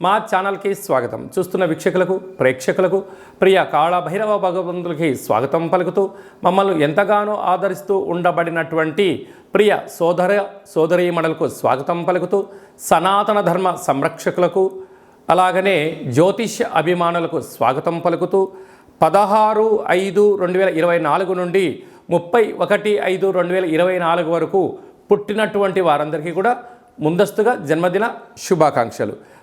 మా ఛానల్కి స్వాగతం. చూస్తున్న వీక్షకులకు ప్రేక్షకులకు ప్రియ కాళభైరవ భగవంతులకి స్వాగతం పలుకుతూ మమ్మల్ని ఎంతగానో ఆదరిస్తూ ఉండబడినటువంటి ప్రియ సోదర సోదరీమణులకు స్వాగతం పలుకుతూ సనాతన ధర్మ సంరక్షకులకు అలాగనే జ్యోతిష్య అభిమానులకు స్వాగతం పలుకుతూ పదహారు ఐదు రెండు వేల ఇరవై నాలుగు నుండి ముప్పై ఒకటి ఐదు రెండు వేల ఇరవై నాలుగు వరకు పుట్టినటువంటి వారందరికీ కూడా ముందస్తుగా జన్మదిన శుభాకాంక్షలు.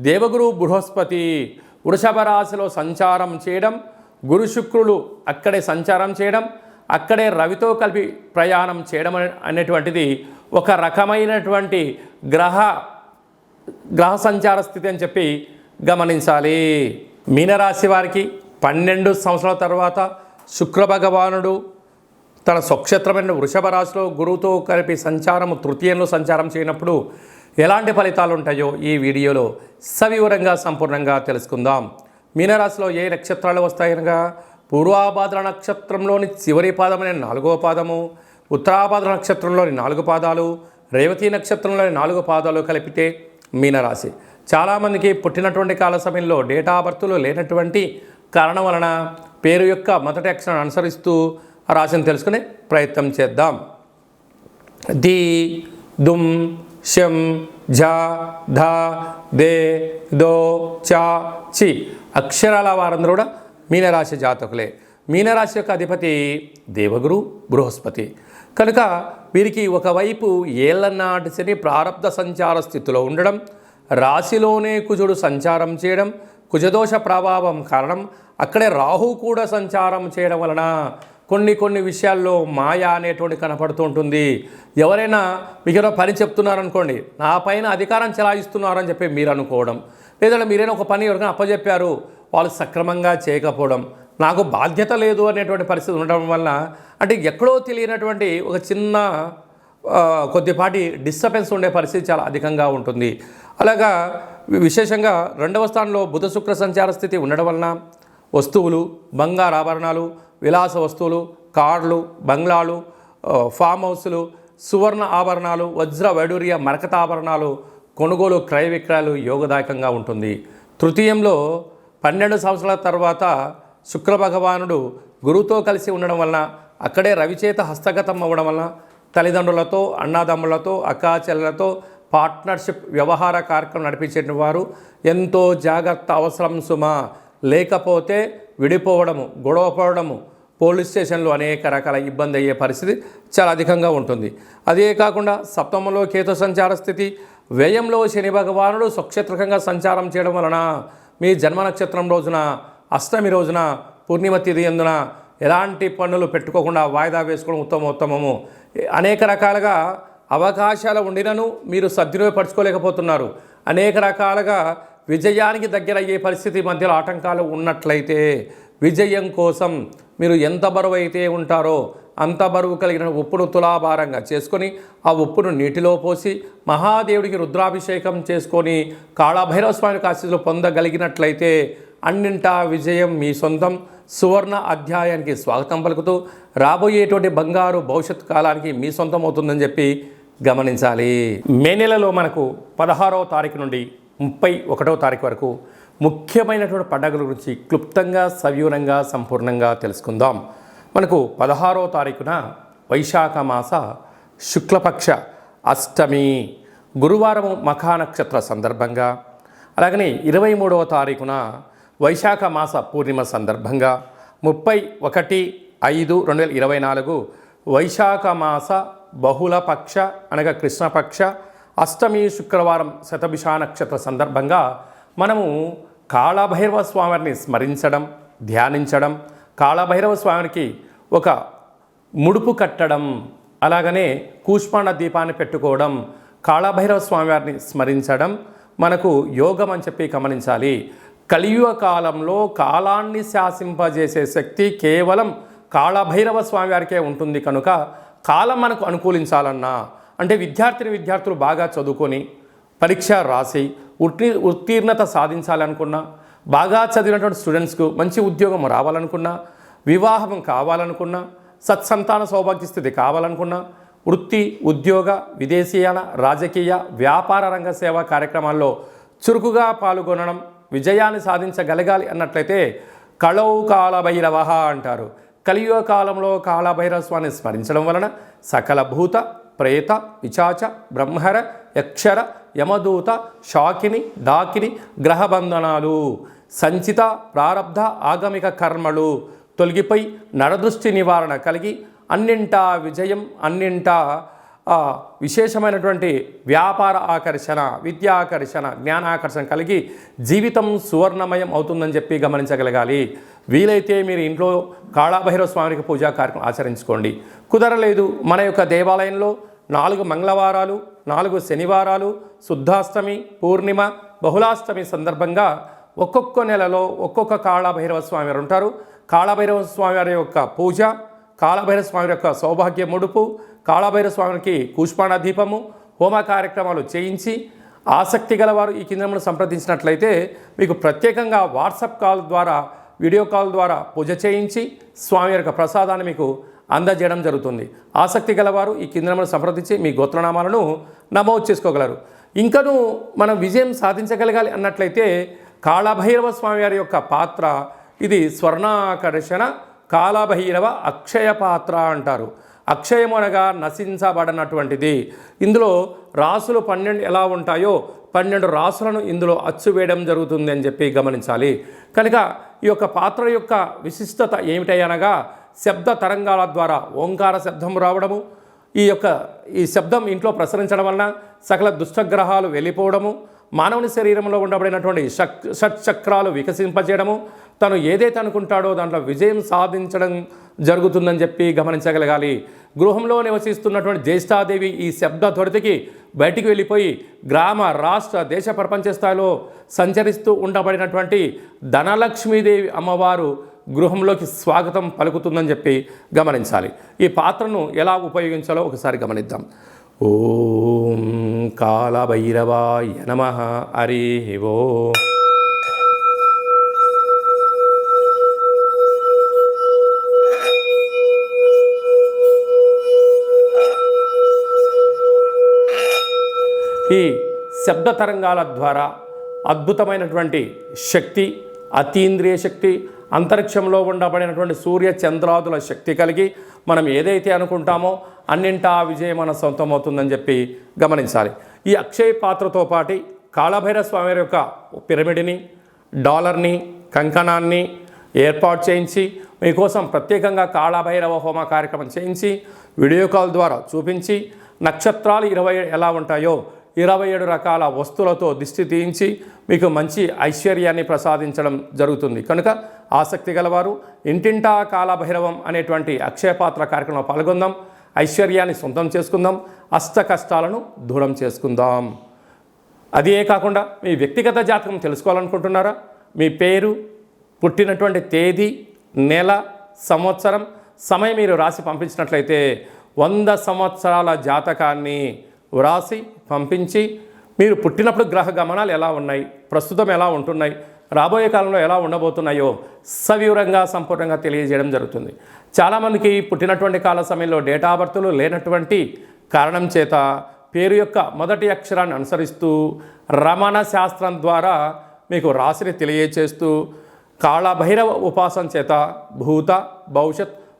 దేవగురు బృహస్పతి వృషభ రాశిలో సంచారం చేయడం గురు శుక్రులు అక్కడే సంచారం చేయడం అక్కడే రవితో కలిపి ప్రయాణం చేయడం అనేటువంటిది ఒక రకమైనటువంటి గ్రహ గ్రహ సంచార స్థితి అని చెప్పి గమనించాలి. మీనరాశి వారికి పన్నెండు సంవత్సరాల తర్వాత శుక్రభగవానుడు తన స్వక్షేత్రమైన వృషభ రాశిలో గురువుతో కలిపి సంచారము తృతీయంలో సంచారం చేయనప్పుడు ఎలాంటి ఫలితాలు ఉంటాయో ఈ వీడియోలో సవివరంగా సంపూర్ణంగా తెలుసుకుందాం. మీనరాశిలో ఏ నక్షత్రాలు వస్తాయనగా? పూర్వాభాద్ర నక్షత్రంలోని చివరి పాదమైన నాలుగవ పాదము ఉత్తరాభాద్ర నక్షత్రంలోని నాలుగు పాదాలు రేవతి నక్షత్రంలోని నాలుగు పాదాలు కలిపితే మీనరాశి. చాలామందికి పుట్టినటువంటి కాల సమయంలో డేటా బర్త్లు లేనటువంటి కారణం వలన పేరు యొక్క మొదటి అక్షరాన్ని అనుసరిస్తూ రాశిని తెలుసుకునే ప్రయత్నం చేద్దాం. ది దుమ్ శం ఝ ధ దే దో చా చి. అక్షరాల వారందరూ కూడా మీనరాశి జాతకులే. మీనరాశి యొక్క అధిపతి దేవగురు బృహస్పతి. కనుక వీరికి ఒకవైపు ఏళ్ళనాటి శని ప్రారంధ సంచార స్థితిలో ఉండడం రాశిలోనే కుజుడు సంచారం చేయడం కుజదోష ప్రభావం కారణం అక్కడే రాహు కూడా సంచారం చేయడం వలన కొన్ని కొన్ని విషయాల్లో మాయ అనేటువంటి కనపడుతూ ఉంటుంది. ఎవరైనా మీకు పని చెప్తున్నారనుకోండి నా పైన అధికారం చెలాయిస్తున్నారని చెప్పి మీరు అనుకోవడం లేదంటే మీరైనా ఒక పని ఎవరికైనా అప్పచెప్పారు వాళ్ళు సక్రమంగా చేయకపోవడం నాకు బాధ్యత లేదు అనేటువంటి పరిస్థితి ఉండడం వల్ల అంటే ఎక్కడో తెలియనటువంటి ఒక చిన్న కొద్దిపాటి డిస్టర్బెన్స్ ఉండే పరిస్థితి చాలా అధికంగా ఉంటుంది. అలాగా విశేషంగా రెండవ స్థానంలో బుధ శుక్ర సంచార స్థితి ఉండడం వలన వస్తువులు బంగారు ఆభరణాలు విలాస వస్తువులు కార్లు బంగ్లాలు ఫామ్ హౌస్లు సువర్ణ ఆభరణాలు వజ్ర వైడూర్య మరకత ఆభరణాలు కొనుగోలు క్రయ విక్రయాలు యోగదాయకంగా ఉంటుంది. తృతీయంలో పన్నెండు సంవత్సరాల తర్వాత శుక్ర భగవానుడు గురువుతో కలిసి ఉండడం వలన అక్కడే రవిచేత హస్తగతం అవ్వడం వలన తల్లిదండ్రులతో అన్నాదమ్ములతో అక్కాచెల్లెలతో పార్ట్నర్షిప్ వ్యవహార కార్యక్రమం నడిపించిన వారు ఎంతో జాగ్రత్త అవసరం సుమా. లేకపోతే విడిపోవడము గొడవపడము పోలీస్ స్టేషన్లో అనేక రకాల ఇబ్బంది అయ్యే పరిస్థితి చాలా అధికంగా ఉంటుంది. అదే కాకుండా సప్తమంలో కేతు సంచార స్థితి వ్యయంలో శని భగవానుడు స్వక్షేత్రకంగా సంచారం చేయడం వలన మీ జన్మ నక్షత్రం రోజున అష్టమి రోజున పూర్ణిమ తిథి ఎందున ఎలాంటి పనులు పెట్టుకోకుండా వాయిదా వేసుకోవడం ఉత్తమ ఉత్తమము. అనేక రకాలుగా అవకాశాలు ఉండినను మీరు సద్వినియోగపరచుకోలేకపోతున్నారు. అనేక రకాలుగా విజయానికి దగ్గర అయ్యే పరిస్థితి మధ్యలో ఆటంకాలు ఉన్నట్లయితే విజయం కోసం మీరు ఎంత బరువు అయితే ఉంటారో అంత బరువు కలిగిన ఉప్పును తులాభారంగా చేసుకొని ఆ ఉప్పును నీటిలో పోసి మహాదేవుడికి రుద్రాభిషేకం చేసుకొని కాళభైరవ స్వామికి ఆశీస్సులు పొందగలిగినట్లయితే అన్నింటా విజయం మీ సొంతం. సువర్ణ అధ్యాయానికి స్వాగతం పలుకుతూ రాబోయేటువంటి బంగారు భవిష్యత్ కాలానికి మీ సొంతం అవుతుందని చెప్పి గమనించాలి. మే నెలలో మనకు పదహారవ తారీఖు నుండి ముప్పై ఒకటవ తారీఖు వరకు ముఖ్యమైనటువంటి పండుగల గురించి క్లుప్తంగా సవివరంగా సంపూర్ణంగా తెలుసుకుందాం. మనకు పదహారవ తారీఖున వైశాఖ మాస శుక్లపక్ష అష్టమి. గురువారం మఖానక్షత్ర సందర్భంగా అలాగనే ఇరవై మూడవ తారీఖున వైశాఖ మాస పూర్ణిమ సందర్భంగా ముప్పై ఒకటి ఐదు రెండు వేల ఇరవై నాలుగు వైశాఖ మాస బహుళపక్ష అనగా కృష్ణపక్ష అష్టమి శుక్రవారం శతభిషా నక్షత్ర సందర్భంగా మనము కాళభైరవ స్వామిని స్మరించడం ధ్యానించడం కాళభైరవ స్వామికి ఒక ముడుపు కట్టడం అలాగనే కూష్మాండ దీపాన్ని పెట్టుకోవడం కాళభైరవ స్వామివారిని స్మరించడం మనకు యోగం అని చెప్పి గమనించాలి. కలియుగ కాలంలో కాలాన్ని శాసింపజేసే శక్తి కేవలం కాళభైరవ స్వామివారికే ఉంటుంది కనుక కాలం మనకు అనుకూలించాలన్నా అంటే విద్యార్థిని విద్యార్థులు బాగా చదువుకొని పరీక్ష రాసి ఉత్తీ ఉత్తీర్ణత సాధించాలనుకున్నా బాగా చదివినటువంటి స్టూడెంట్స్కు మంచి ఉద్యోగం రావాలనుకున్నా వివాహం కావాలనుకున్నా సత్సంతాన సౌభాగ్య స్థితి కావాలనుకున్నా వృత్తి ఉద్యోగ విదేశీయాల రాజకీయ వ్యాపార రంగ సేవా కార్యక్రమాల్లో చురుకుగా పాల్గొనడం విజయాన్ని సాధించగలగాలి అన్నట్లయితే కళౌ కాలభైరవ అంటారు. కలియుగ కాలంలో కాలభైరవ స్వామిని స్మరించడం వలన సకల భూత ప్రేత పిచాచ బ్రహ్మర యక్షర యమదూత షాకిని డాకిని గ్రహబంధనాలు. సంచిత ప్రారబ్ధ ఆగమిక కర్మలు. తొలగిపోయి నరదృష్టి నివారణ కలిగి అన్నింటా విజయం అన్నింటా విశేషమైనటువంటి వ్యాపార ఆకర్షణ విద్యా ఆకర్షణ జ్ఞానాకర్షణ కలిగి జీవితం సువర్ణమయం అవుతుందని చెప్పి గమనించగలగాలి. వీలైతే మీరు ఇంట్లో కాళాభైరవ స్వామికి పూజా కార్యక్రమం ఆచరించుకోండి. కుదరలేదు మన యొక్క దేవాలయంలో నాలుగు మంగళవారాలు నాలుగు శనివారాలు శుద్ధాష్టమి పూర్ణిమ బహుళాష్టమి సందర్భంగా ఒక్కొక్క నెలలో ఒక్కొక్క కాళభైరవ స్వామి వారు ఉంటారు. కాళభైరవ స్వామి వారి యొక్క పూజ కాళభైరవ స్వామి యొక్క సౌభాగ్య ముడుపు కాళభైరవ స్వామికి కూష్పాణ దీపము హోమ కార్యక్రమాలు చేయించి ఆసక్తి గలవారు ఈ కేంద్రంలో సంప్రదించినట్లయితే మీకు ప్రత్యేకంగా వాట్సాప్ కాల్ ద్వారా వీడియో కాల్ ద్వారా పూజ చేయించి స్వామి యొక్క ప్రసాదాన్ని మీకు అందజేయడం జరుగుతుంది. ఆసక్తి గలవారు ఈ కేంద్రంలో సంప్రదించి మీ గోత్రనామాలను నమోదు చేసుకోగలరు. ఇంకను మనం విజయం సాధించగలగాలి అన్నట్లయితే కాళభైరవ స్వామివారి యొక్క పాత్ర ఇది స్వర్ణాకర్షణ కాళభైరవ అక్షయ పాత్ర అంటారు. అక్షయం అనగా ఇందులో రాసులు పన్నెండు ఎలా ఉంటాయో పన్నెండు రాసులను ఇందులో అచ్చు వేయడం జరుగుతుంది అని చెప్పి గమనించాలి. కనుక ఈ యొక్క పాత్ర యొక్క విశిష్టత ఏమిటనగా శబ్ద తరంగాల ద్వారా ఓంకార శబ్దం రావడము ఈ యొక్క ఈ శబ్దం ఇంట్లో ప్రసరించడం వలన సకల దుష్టగ్రహాలు వెళ్ళిపోవడము మానవుని శరీరంలో ఉండబడినటువంటి షట్ షట్చక్రాలు వికసింపజేయడము తను ఏదైతే అనుకుంటాడో దాంట్లో విజయం సాధించడం జరుగుతుందని చెప్పి గమనించగలగాలి. గృహంలో నివసిస్తున్నటువంటి జ్యేష్ఠాదేవి ఈ శబ్ద త్వరితకి బయటికి వెళ్ళిపోయి గ్రామ రాష్ట్ర దేశ ప్రపంచ స్థాయిలో సంచరిస్తూ ఉండబడినటువంటి ధనలక్ష్మీదేవి అమ్మవారు గృహంలోకి స్వాగతం పలుకుతుందని చెప్పి గమనించాలి. ఈ పాత్రను ఎలా ఉపయోగించాలో ఒకసారి గమనిద్దాం. ఓం కాలభైరవాయ నమ. హరి ఓ. ఈ శబ్ద తరంగాల ద్వారా అద్భుతమైనటువంటి శక్తి అతీంద్రియ శక్తి అంతరిక్షంలో ఉండబడినటువంటి సూర్య చంద్రాదుల శక్తి కలిగి మనం ఏదైతే అనుకుంటామో అన్నింటా విజయం మన సొంతమవుతుందని చెప్పి గమనించాలి. ఈ అక్షయ పాత్రతో పాటి కాళభైరవ స్వామి యొక్క పిరమిడ్ని డాలర్ని కంకణాన్ని ఏర్పాటు చేయించి మీకోసం ప్రత్యేకంగా కాళభైరవ హోమ కార్యక్రమం చేయించి వీడియో కాల్ ద్వారా చూపించి నక్షత్రాలు ఇరవై ఎలా ఉంటాయో ఇరవై ఏడు రకాల వస్తువులతో దిష్టి తీయించి మీకు మంచి ఐశ్వర్యాన్ని ప్రసాదించడం జరుగుతుంది. కనుక ఆసక్తి గలవారు ఇంటింటా కాలభైరవం అనేటువంటి అక్షయపాత్ర కార్యక్రమంలో పాల్గొందాం. ఐశ్వర్యాన్ని సొంతం చేసుకుందాం. అష్ట కష్టాలను దూరం చేసుకుందాం. అదే కాకుండా మీ వ్యక్తిగత జాతకం తెలుసుకోవాలనుకుంటున్నారా? మీ పేరు పుట్టినటువంటి తేదీ నెల సంవత్సరం సమయం మీరు రాసి పంపించినట్లయితే వంద సంవత్సరాల జాతకాన్ని వ్రాసి పంపించి మీరు పుట్టినప్పుడు గ్రహ గమనాలు ఎలా ఉన్నాయి? ప్రస్తుతం ఎలా ఉంటున్నాయి? రాబోయే కాలంలో ఎలా ఉండబోతున్నాయో సవివరంగా సంపూర్ణంగా తెలియజేయడం జరుగుతుంది. చాలామందికి పుట్టినటువంటి కాల సమయంలో డేటా బర్త్లు లేనటువంటి కారణం చేత పేరు యొక్క మొదటి అక్షరాన్ని అనుసరిస్తూ రమణ శాస్త్రం ద్వారా మీకు రాశిని తెలియచేస్తూ కాళభైరవ ఉపాసన చేత భూత భవిష్యత్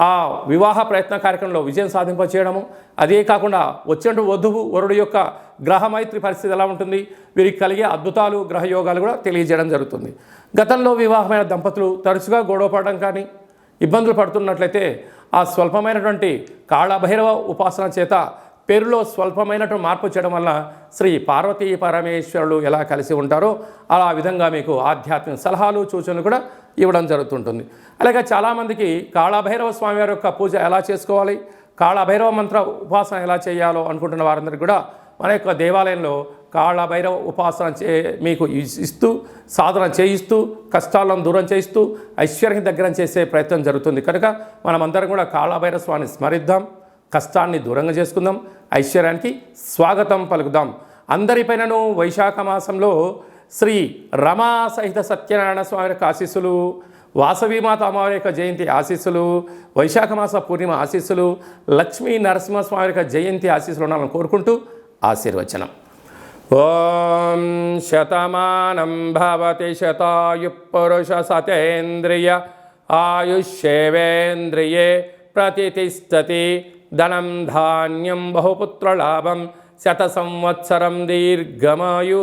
ఆ- వివాహ ప్రయత్న కార్యక్రమంలో విజయం సాధింపచేయడము అదే కాకుండా వచ్చినట్టు వధువు వరుడు యొక్క గ్రహమైత్రి పరిస్థితి ఎలా ఉంటుంది వీరికి కలిగే అద్భుతాలు గ్రహ యోగాలు కూడా తెలియజేయడం జరుగుతుంది. గతంలో వివాహమైన దంపతులు తరచుగా గొడవ పడడం కానీ ఇబ్బందులు పడుతున్నట్లయితే ఆ స్వల్పమైనటువంటి కాళభైరవ ఉపాసన చేత పేరులో స్వల్పమైనటువంటి మార్పు చేయడం వల్ల శ్రీ పార్వతీ పరమేశ్వరులు ఎలా కలిసి ఉంటారో అలా విధంగా మీకు ఆధ్యాత్మిక సలహాలు సూచనలు కూడా ఇవ్వడం జరుగుతుంటుంది. అలాగే చాలామందికి కాళభైరవ స్వామి వారి యొక్క పూజ ఎలా చేసుకోవాలి కాళభైరవ మంత్ర ఉపాసన ఎలా చేయాలో అనుకుంటున్న వారందరికీ కూడా మన యొక్క దేవాలయంలో కాళభైరవ ఉపాసన చే మీకు ఇస్తూ సాధన చేయిస్తూ కష్టాలను దూరం చేయిస్తూ ఐశ్వర్యం దగ్గర చేసే ప్రయత్నం జరుగుతుంది. కనుక మనమందరం కూడా కాళభైరవ స్వామిని స్మరిద్దాం కష్టాన్ని దూరంగా చేసుకుందాం ఐశ్వర్యానికి స్వాగతం పలుకుదాం. అందరిపైనను వైశాఖ మాసంలో శ్రీ రమా సహిత సత్యనారాయణ స్వామి యొక్క ఆశీస్సులు వాసవీమాత అమ్మవారి యొక్క జయంతి ఆశీస్సులు వైశాఖ మాస పూర్ణిమ ఆశీస్సులు లక్ష్మీ నరసింహస్వామి యొక్క జయంతి ఆశీస్సులు ఉండాలని కోరుకుంటూ ఆశీర్వచనం. ఓం శతమానం భవతి శతాయు పురుష సతేంద్రియ ఆయుష్యేవేంద్రియే ప్రతిష్టతి ధనం ధాన్యం బహుపుత్రలాభం శత సంవత్సరం దీర్ఘమాయు.